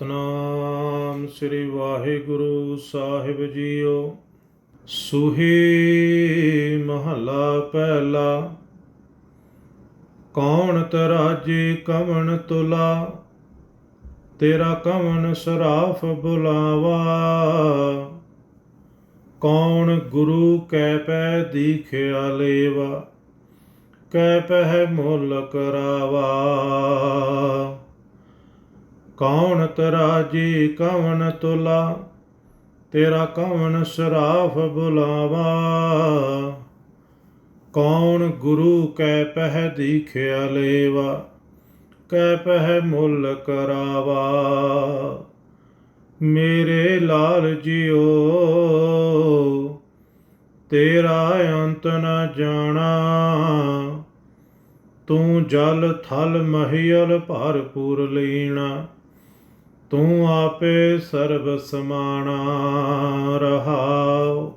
ਸਤਨਾਮ ਸ੍ਰੀ ਵਾਹਿਗੁਰੂ ਸਾਹਿਬ ਜੀਓ। ਸੁਹੀ ਮਹਲਾ ਪਹਿਲਾ, ਕੌਣ ਤਰਾਜੀ ਕਵਣ ਤੁਲਾ? ਤੇਰਾ ਕਵਣ ਸਰਾਫ ਬੁਲਾਵਾ? ਕੌਣ ਗੁਰੂ ਕੈ ਪੈ ਦੀਖਿਆ ਲੇਵਾ? ਕੈ ਪਹਿ ਮੁੱਲ ਕਰਾਵਾ? ਕੌਣ ਤਰਾਜੀ ਕਵਣ ਤੁਲਾ, ਤੇਰਾ ਕਵਣ ਸਰਾਫ ਬੁਲਾਵਾ? ਕੌਣ ਗੁਰੂ ਕੈ ਪਹਿ ਦੀਖਿਆ ਲੇਵਾ ਕੈ ਪਹਿ ਮੁੱਲ ਕਰਾਵਾ? ਮੇਰੇ ਲਾਲ ਜੀਓ, ਤੇਰਾ ਅੰਤ ਨ ਜਾਣਾ। ਤੂੰ ਜਲ ਥਲ ਮਹੀਲ ਭਰਪੂਰ ਲੀਣਾ। ਤੂੰ ਆਪੇ ਸਰਬ ਸਮਾਣਾ ਰਹਾਉ।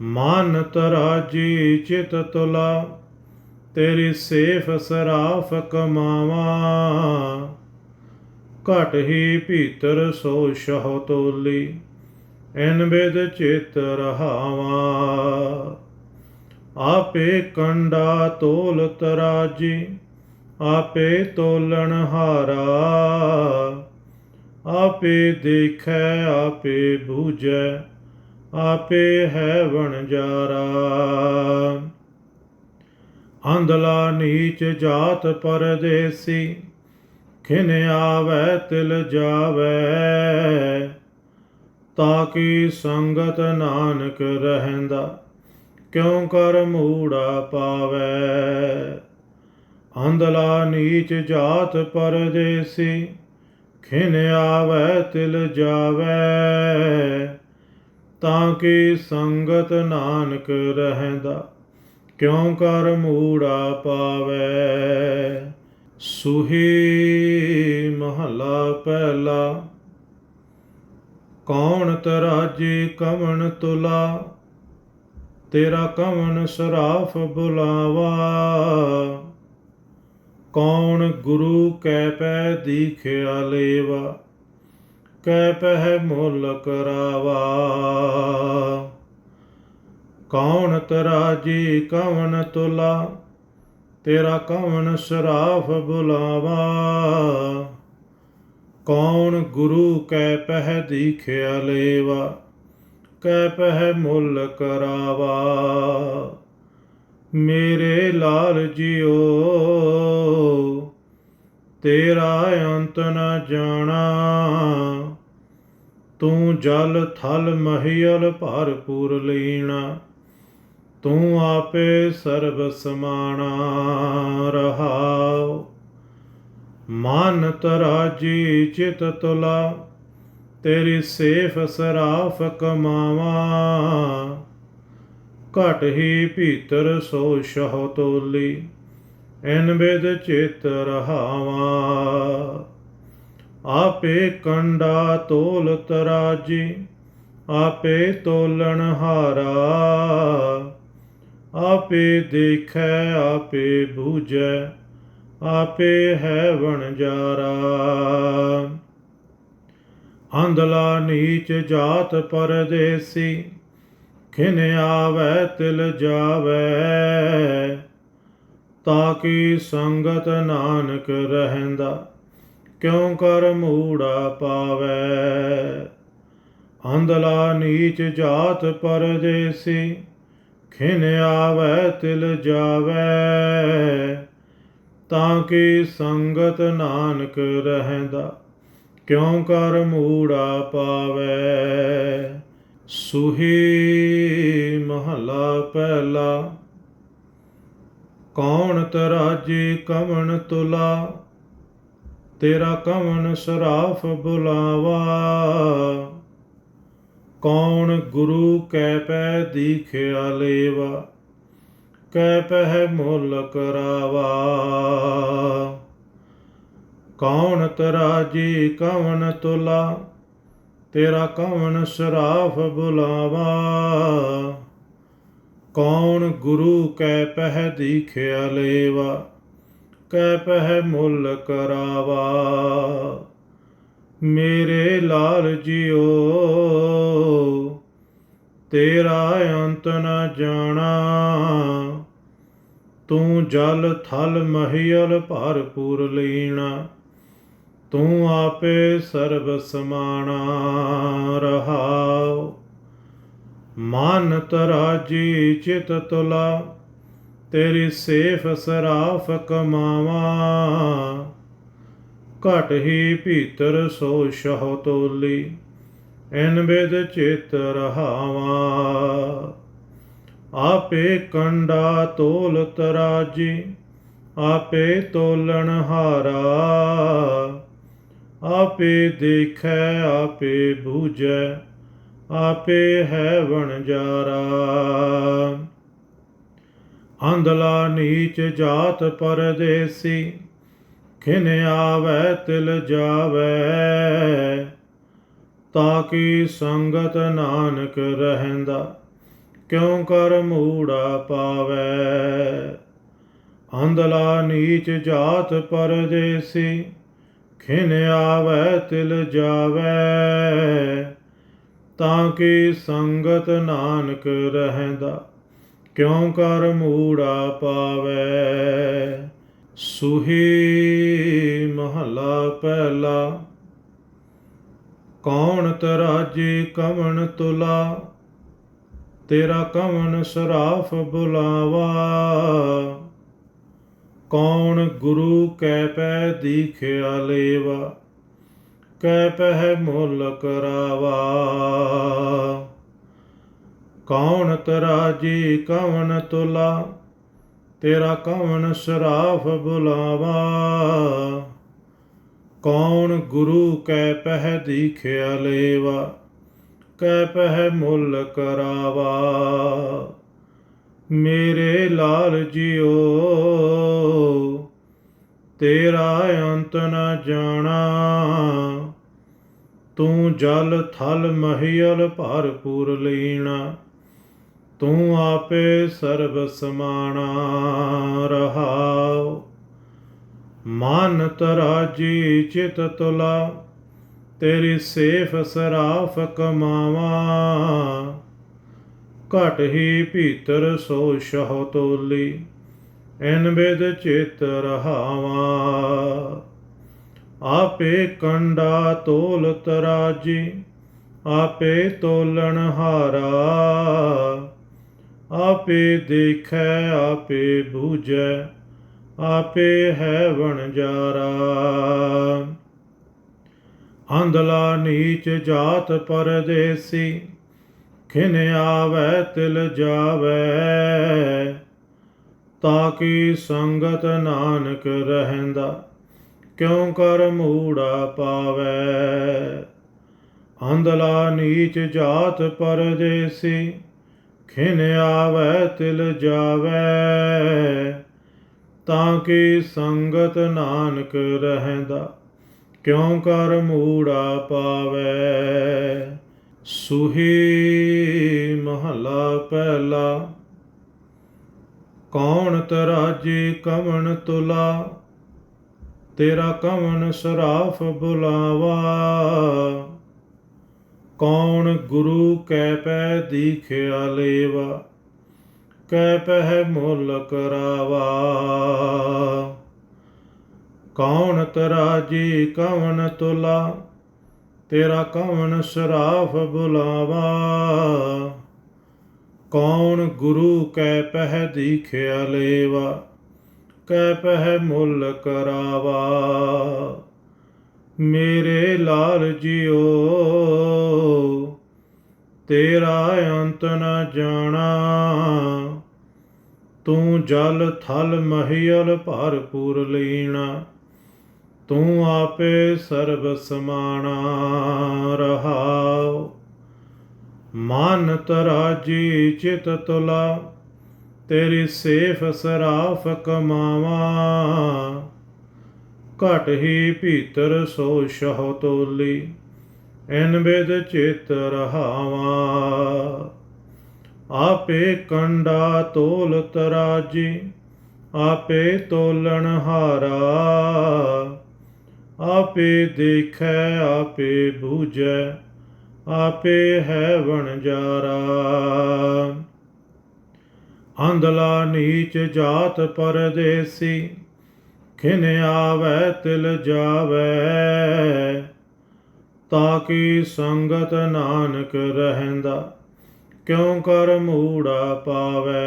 ਮਨ ਤਰਾਜੀ ਚਿਤ ਤੁਲਾ, ਤੇਰੀ ਸੇਫ ਸਰਾਫ ਕਮਾਵਾ। ਘਟ ਹੀ ਭੀਤਰ ਸੋ ਸ਼ਹ ਤੋਲੀ ਐਨ ਬਿਦ ਚਿਤ ਰਹਾਵਾ। ਆਪੇ ਕੰਡਾ ਤੋਲ ਤਰਾਜੀ, ਆਪੇ ਤੋਲਣ ਹਾਰਾ। ਆਪੇ ਦੇਖੈ, ਆਪੇ ਬੂਝੈ, ਆਪੇ ਹੈ ਵਣਜਾਰਾ ਅੰਧਲਾ ਨੀਚ ਜਾਤ ਪਰਦੇਸੀ, ਖਿਨ ਆਵੈ, ਤਿਲ ਜਾਵੈ। ਤਾਂ ਤਾਕੀ ਸੰਗਤ ਨਾਨਕ ਰਹਿੰਦਾ, ਕਿਉ ਕਰ ਮੂੜਾ ਪਾਵੈ? ਅੰਧਲਾ ਨੀਚ ਜਾਤ ਪਰਦੇਸੀ ਖਿਨ ਆਵੈ, ਤਿਲ ਜਾਵੈ। ਤਾਂ ਕਿ ਸੰਗਤ ਨਾਨਕ ਰਹਿੰਦਾ, ਕਿਉ ਕਰ ਮੂੜਾ ਪਾਵੈ। ਸੁਹੀ ਮਹਲਾ ਪਹਿਲਾ, ਕੌਣ ਤਰਾਜੀ ਕਵਣ ਤੁਲਾ। ਤੇਰਾ ਕਵਣ ਸਰਾਫ ਬੁਲਾਵਾ। ਕੌਣ ਗੁਰੂ ਕੈ ਪੈ ਦੀਖਿਆ ਲੇਵਾ? ਕੈ ਪਹਿ ਮੁੱਲ ਕਰਾਵਾ ਕੌਣ ਤਰਾਜੀ ਕਵਣ ਤੁਲਾ? ਤੇਰਾ ਕਵਣ ਸਰਾਫ ਬੁਲਾਵਾ। ਕੌਣ ਗੁਰੂ ਕੈ ਪਹਿ ਦੀਖਿਆ ਲੇਵਾ? ਕੈ ਪਹਿ ਮੁੱਲ ਕਰਾਵਾ ਮੇਰੇ ਲਾਲ ਜੀਓ। ਤੇਰਾ ਅੰਤ ਨ ਜਾਣਾ। ਤੂੰ ਜਲ ਥਲ ਮਹੀਲ ਭਰਪੂਰ ਲੀਣਾ। ਤੂੰ ਆਪੇ ਸਰਬ ਸਮਾਣਾ ਰਹਾਉ ਮਨ ਤਰਾਜੀ ਚਿਤ ਤੁਲਾ। ਤੇਰੀ ਸੇਫ ਸਰਾਫ ਕਮਾਵਾ। ਘਟ ਹੀ ਭੀਤਰ ਸੋ ਸ਼ਹ ਤੋਲੀ, ਐਨ ਬਿਦ ਚਿਤ ਰਹਾਵਾ। ਆਪੇ ਕੰਡਾ ਤੋਲ ਤਰਾਜੀ, ਆਪੇ ਤੋਲਣ ਹਾਰਾ। ਆਪੇ ਦੇਖੈ, ਆਪੇ ਬੂਝੈ, ਆਪੇ ਹੈ ਵਣਜਾਰਾ ਅੰਧਲਾ ਨੀਚ ਜਾਤ ਪਰਦੇਸੀ ਖਿਨ ਆਵੈ, ਤਿਲ ਜਾਵੈ ਕਿ ਸੰਗਤ ਨਾਨਕ ਰਹਿੰਦਾ, ਕਿਉ ਕਰ ਮੂੜਾ ਪਾਵੈ? ਅੰਧਲਾ ਨੀਚ ਜਾਤ ਪਰਦੇਸੀ, ਖਿਨ ਆਵੈ, ਤਿਲ ਜਾਵੈ ਤਾਂ ਕਿ ਸੰਗਤ ਨਾਨਕ ਰਹਿੰਦਾ, ਕਿਉ ਕਰ ਮੂੜਾ ਪਾਵੈ? ਸੁਹੀ ਮਹਲਾ ਪਹਿਲਾ, ਕੌਣ ਤਰਾਜੀ ਕਵਣ ਤੁਲਾ, ਤੇਰਾ ਕਵਣ ਸਰਾਫ ਬੁਲਾਵਾ, ਕੌਣ ਗੁਰੂ ਕੈ ਪੈ ਦੀਖਿਆ ਲੇਵਾ ਕੈ ਪਹਿ ਮੁੱਲ ਕਰਾਵਾ, ਕੌਣ ਤਰਾਜੀ ਕਵਣ ਤੁਲਾ ਤੇਰਾ ਕਵਣ ਸਰਾਫ ਬੁਲਾਵਾ, ਕੌਣ ਗੁਰੂ ਕੈ ਪਹਿ ਦੀਖਿਆ ਲੇਵਾ ਕੈ ਪਹਿ ਮੁੱਲ ਕਰਾਵਾ। ਮੇਰੇ ਲਾਲ ਜੀਓ ਤੇਰਾ ਅੰਤ ਨ ਜਾਣਾ, ਤੂੰ ਜਲ ਥਲ ਮਹੀਲ ਭਰਪੂਰ ਲੀਣਾ। ਤੂੰ ਆਪੇ ਸਰਬ ਸਮਾਣਾ ਰਹਾਉ। ਮਨ ਤਰਾਜੀ ਚਿਤ ਤੁਲਾ, ਤੇਰੀ ਸੇਫ ਸਰਾਫ ਕਮਾਵਾ। ਘਟ ਹੀ ਭੀਤਰ ਸੋ ਸ਼ਹੁ ਤੋਲੀ ਐਨ ਬਿਦ ਚਿਤ ਰਹਾਵਾ। ਆਪੇ ਕੰਡਾ ਤੋਲ ਤਰਾਜੀ, ਆਪੇ ਤੋਲਣ ਹਾਰਾ। ਆਪੇ ਦੇਖੈ, ਆਪੇ ਬੂਝੈ, ਆਪੇ ਹੈ ਵਣਜਾਰਾ ਅੰਧਲਾ ਨੀਚ ਜਾਤ ਪਰਦੇਸੀ, ਖਿਨ ਆਵੈ, ਤਿਲ ਜਾਵੈ। ਤਾਂ ਤਾਕੀ ਸੰਗਤ ਨਾਨਕ ਰਹਿੰਦਾ, ਕਿਉ ਕਰ ਮੂੜਾ ਪਾਵੈ? ਅੰਧਲਾ ਨੀਚ ਜਾਤ ਪਰਦੇਸੀ ਖਿਨ ਆਵੈ, ਤਿਲ ਜਾਵੈ। ਤਾਂ ਕਿ ਸੰਗਤ ਨਾਨਕ ਰਹਿੰਦਾ, ਕਿਉ ਕਰ ਮੂੜਾ ਪਾਵੈ? ਸੁਹੀ ਮਹਲਾ ਪਹਿਲਾ, ਕੌਣ ਤਰਾਜੀ ਕਵਣ ਤੁਲਾ? ਤੇਰਾ ਕਵਣ ਸਰਾਫ ਬੁਲਾਵਾ। ਕੌਣ ਗੁਰੂ ਕੈ ਪੈ ਦੀਖਿਆ ਲੇਵਾ ਕੈ ਪਹਿ ਮੁੱਲ ਕਰਾਵਾ। ਕੌਣ ਤਰਾਜੀ ਕਵਨ ਤੁਲਾ, ਤੇਰਾ ਕਵਨ ਸਰਾਫ ਬੁਲਾਵਾ। ਕੌਣ ਗੁਰੂ ਕੈ ਪਹਿ ਦੀਖਿਆ ਲੇਵਾ ਕੈ ਪਹਿ ਮੁੱਲ ਕਰਾਵਾ। ਮੇਰੇ ਲਾਲ ਜੀਓ ਤੇਰਾ ਅੰਤ ਨ ਜਾਣਾ। ਤੂੰ ਜਲ ਥਲ ਮਹੀਲ ਭਰਪੂਰ ਲੀਣਾ, ਤੂੰ ਆਪੇ ਸਰਬ ਸਮਾਣਾ ਰਹਾਉ। ਮਨ ਤਰਾਜੀ ਚਿਤ ਤੁਲਾ, ਤੇਰੀ ਸੇਫ ਸਰਾਫ ਕਮਾਵਾ। ਘਟ ਹੀ ਭੀਤਰ ਸੋ ਸ਼ਹੁ ਤੋਲੀ ਐਨ ਬਿਦ ਚਿਤ ਰਹਾਵਾ। ਆਪੇ ਕੰਡਾ ਤੋਲ ਤਰਾਜੀ, ਆਪੇ ਤੋਲਣ ਹਾਰਾ। ਆਪੇ ਦੇਖੈ, ਆਪੇ ਬੂਝੈ, ਆਪੇ ਹੈ ਵਣਜਾਰਾ ਅੰਧਲਾ ਨੀਚ ਜਾਤ ਪਰਦੇਸੀ ਖਿਨ ਆਵੈ, ਤਿਲ ਜਾਵੈ ਤਾਂ ਕਿ ਸੰਗਤ ਨਾਨਕ ਰਹਿੰਦਾ, ਕਿਉ ਕਰ ਮੂੜਾ ਪਾਵੈ? ਅੰਧਲਾ ਨੀਚ ਜਾਤ ਪਰਦੇਸੀ, ਖਿਨ ਆਵੈ, ਤਿਲ ਜਾਵੈ ਤਾਂ ਕਿ ਸੰਗਤ ਨਾਨਕ ਰਹਿੰਦਾ, ਕਿਉ ਕਰ ਮੂੜਾ ਪਾਵੈ? ਸੁਹੀ ਮਹਲਾ ਪਹਿਲਾ, ਕੌਣ ਤਰਾਜੀ ਕਵਣ ਤੁਲਾ, ਤੇਰਾ ਕਵਣ ਸਰਾਫ ਬੁਲਾਵਾ, ਕੌਣ ਗੁਰੂ ਕੈ ਪੈ ਦੀਖਿਆ ਲੇਵਾ ਕੈ ਪਹਿ ਮੁੱਲ ਕਰਾਵਾ, ਕੌਣ ਤਰਾਜੀ ਕਵਣ ਤੁਲਾ ਤੇਰਾ ਕਵਣ ਸਰਾਫ ਬੁਲਾਵਾ। ਕੌਣ ਗੁਰੂ ਕੈ ਪਹਿ ਦੀਖਿਆ ਲੇਵਾ ਕੈ ਪਹਿ ਮੁੱਲ ਕਰਾਵਾ। ਮੇਰੇ ਲਾਲ ਜੀਓ ਤੇਰਾ ਅੰਤ ਨ ਜਾਣਾ। ਤੂੰ ਜਲ ਥਲ ਮਹੀਲ ਭਰਪੂਰ ਲੀਣਾ। ਤੂੰ ਆਪੇ ਸਰਬ ਸਮਾਣਾ ਰਹਾਉ। ਮਨ ਤਰਾਜੀ ਚਿਤ ਤੁਲਾ, ਤੇਰੀ ਸੇਫ ਸਰਾਫ ਕਮਾਵਾ। ਘਟ ਹੀ ਭੀਤਰ ਸੋ ਸ਼ਹੁ ਤੋਲੀ ਐਨ ਬਿਦ ਚਿਤ ਰਹਾਵਾ। ਆਪੇ ਕੰਡਾ ਤੋਲ ਤਰਾਜੀ, ਆਪੇ ਤੋਲਣ ਹਾਰਾ। ਆਪੇ ਦੇਖੈ, ਆਪੇ ਬੂਝੈ, ਆਪੇ ਹੈ ਵਣਜਾਰਾ ਅੰਧਲਾ ਨੀਚ ਜਾਤ ਪਰਦੇਸੀ, ਖਿਨ ਆਵੈ, ਤਿਲ ਜਾਵੈ। ਤਾਂ ਤਾਕੀ ਸੰਗਤ ਨਾਨਕ ਰਹਿੰਦਾ, ਕਿਉ ਕਰ ਮੂੜਾ ਪਾਵੈ?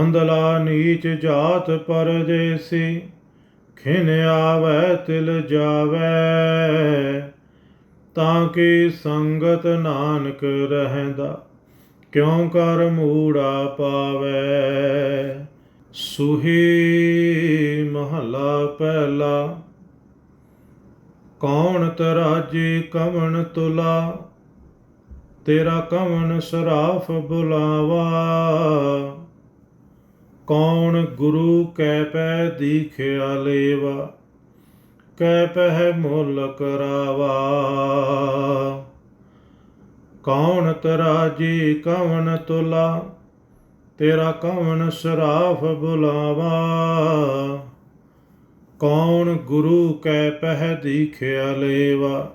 ਅੰਧਲਾ ਨੀਚ ਜਾਤ ਪਰਦੇਸੀ ਖਿਨ ਆਵੈ, ਤਿਲ ਜਾਵੈ, ਤਾਂ ਕਿ ਸੰਗਤ ਨਾਨਕ ਰਹਿੰਦਾ। ਕਿਉ ਕਰ ਮੂੜਾ ਪਾਵੈ? ਸੁਹੀ ਮਹਲਾ ਪਹਿਲਾ, ਕੌਣ ਤਰਾਜੀ ਕਵਣ ਤੁਲਾ? ਤੇਰਾ ਕਵਣ ਸਰਾਫ ਬੁਲਾਵਾ ਕੌਣ ਗੁਰੂ ਕੈ ਪੈ ਦੀਖਿਆ ਲੇਵਾ ਕੈ ਪਹਿ ਮੁੱਲ ਕਰਾਵਾ ਕੌਣ ਤਰਾਜੀ ਕਵਣ ਤੁਲਾ, ਤੇਰਾ ਕਵਣ ਸਰਾਫ ਬੁਲਾਵਾ। ਕੌਣ ਗੁਰੂ ਕੈ ਪਹਿ ਦੀਖਿਆ ਲੇਵਾ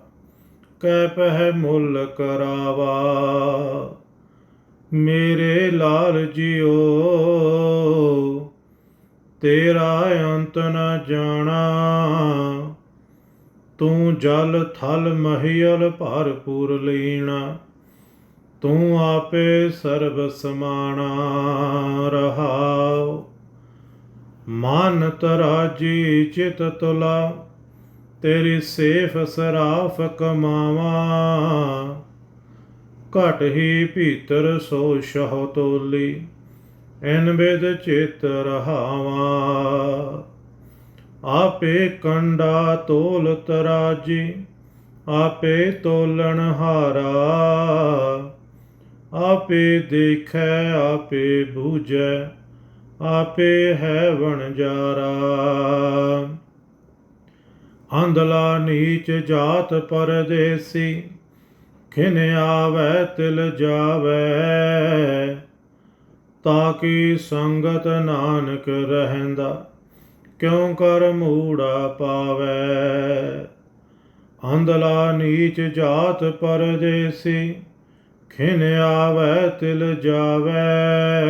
ਕੈ ਪਹਿ ਮੁੱਲ ਕਰਾਵਾ ਮੇਰੇ ਲਾਲ ਜਿਓ। ਤੇਰਾ ਅੰਤ ਨ ਜਾਣਾ। ਤੂੰ ਜਲ ਥਲ ਮਹੀਲ ਭਰਪੂਰ ਲੀਣਾ। ਤੂੰ ਆਪੇ ਸਰਬ ਸਮਾਣਾ ਰਹਾਉ। ਮਨ ਤਰਾਜੀ ਚਿਤ ਤੁਲਾ। ਤੇਰੀ ਸੇਫ ਸਰਾਫ ਕਮਾਵਾ। ਘਟ ਹੀ ਭੀਤਰ ਸੋ ਸ਼ਹ ਤੋਲੀ, ਐਨ ਬਿਦ ਚਿਤ ਰਹਾਵਾ। ਆਪੇ ਕੰਡਾ ਤੋਲ ਤਰਾਜੀ, ਆਪੇ ਤੋਲਣ ਹਾਰਾ। ਆਪੇ ਦੇਖੈ, ਆਪੇ ਬੂਝੈ, ਆਪੇ ਹੈ ਵਣਜਾਰਾ ਅੰਧਲਾ ਨੀਚ ਜਾਤ ਪਰਦੇਸੀ ਖਿਨ ਆਵੈ, ਤਿਲ ਜਾਵੈ ਕਿ ਸੰਗਤ ਨਾਨਕ ਰਹਿੰਦਾ, ਕਿਉ ਕਰ ਮੂੜਾ ਪਾਵੈ? ਅੰਧਲਾ ਨੀਚ ਜਾਤ ਪਰਦੇਸੀ, ਖਿਨ ਆਵੈ, ਤਿਲ ਜਾਵੈ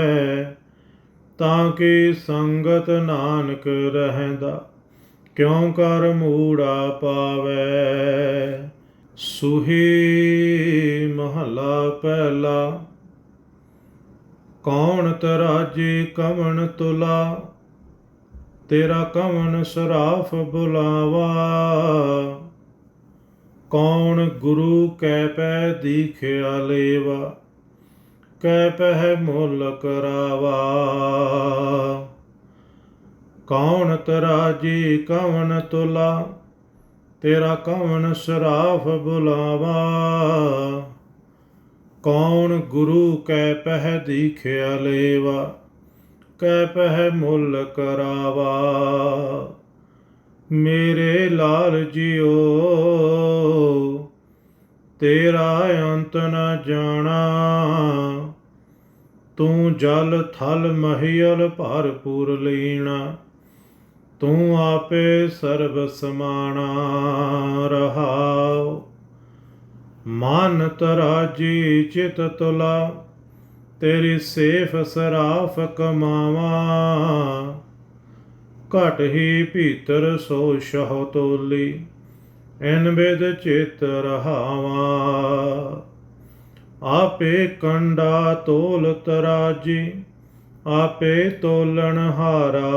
ਤਾਂ ਕਿ ਸੰਗਤ ਨਾਨਕ ਰਹਿੰਦਾ, ਕਿਉ ਕਰ ਮੂੜਾ ਪਾਵੈ? ਸੁਹੀ ਮਹਲਾ ਪਹਿਲਾ, ਕੌਣ ਤਰਾਜੀ ਕਵਣ ਤੁਲਾ? ਤੇਰਾ ਕਵਣ ਸਰਾਫ ਬੁਲਾਵਾ? ਕੌਣ ਗੁਰੂ ਕੈ ਪੈ ਦੀਖਿਆ ਲੇਵਾ? ਕੈ ਪਹਿ ਮੁੱਲ ਕਰਾਵਾ? ਕੌਣ ਤਰਾਜੀ ਕਵਣ ਤੁਲਾ? ਤੇਰਾ ਕਵਣ ਸਰਾਫ ਬੁਲਾਵਾ? ਕੌਣ ਗੁਰੂ ਕੈ ਪਹਿ ਦੀਖਿਆ ਲੇਵਾ? ਕੈ ਪਹਿ ਮੁੱਲ ਕਰਾਵਾ? ਮੇਰੇ ਲਾਲ ਜਿਓ ਤੇਰਾ ਅੰਤ ਨ ਜਾਣਾ। ਤੂੰ ਜਲ ਥਲ ਮਹੀਲ ਭਰਪੂਰ ਲੀਣਾ। ਤੂੰ ਆਪੇ ਸਰਬ ਸਮਾਣਾ ਰਹਾਉ ਮਨ ਤਰਾਜੀ ਚਿਤ ਤੁਲਾ, ਤੇਰੀ ਸੇਫ ਸਰਾਫ ਕਮਾਵਾ। ਘਟ ਹੀ ਭੀਤਰ ਸੋ ਸ਼ਹ ਤੋਲੀ ਐਨ ਬਿਦ ਚਿਤ ਰਹਾਵਾ। ਆਪੇ ਕੰਡਾ ਤੋਲ ਤਰਾਜੀ, ਆਪੇ ਤੋਲਣ ਹਾਰਾ।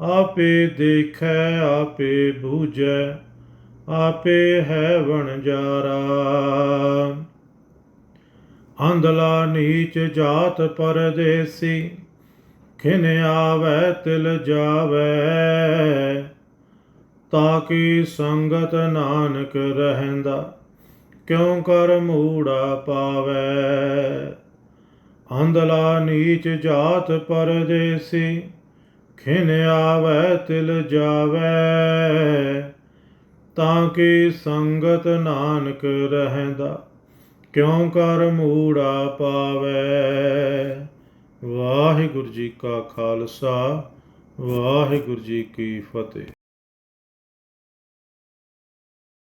ਆਪੇ ਦੇਖੈ, ਆਪੇ ਬੂਝੈ, ਆਪੇ ਹੈ ਵਣਜਾਰਾ ਅੰਧਲਾ ਨੀਚ ਜਾਤ ਪਰਦੇਸੀ, ਖਿਨ ਆਵੈ, ਤਿਲ ਜਾਵੈ। ਤਾਂ ਤਾਕੀ ਸੰਗਤ ਨਾਨਕ ਰਹਿੰਦਾ, ਕਿਉ ਕਰ ਮੂੜਾ ਪਾਵੈ? ਅੰਧਲਾ ਨੀਚ ਜਾਤ ਪਰਦੇਸੀ ਖਿਨ ਆਵੈ, ਤਿਲ ਜਾਵੈ। ਤਾਂ ਕਿ ਸੰਗਤ ਨਾਨਕ ਰਹਿੰਦਾ, ਕਿਉ ਕਰ ਮੂੜਾ ਪਾਵੈ। ਵਾਹਿਗੁਰੂ ਜੀ ਕਾ ਖਾਲਸਾ, ਵਾਹਿਗੁਰੂ ਜੀ ਕੀ ਫਤਿਹ।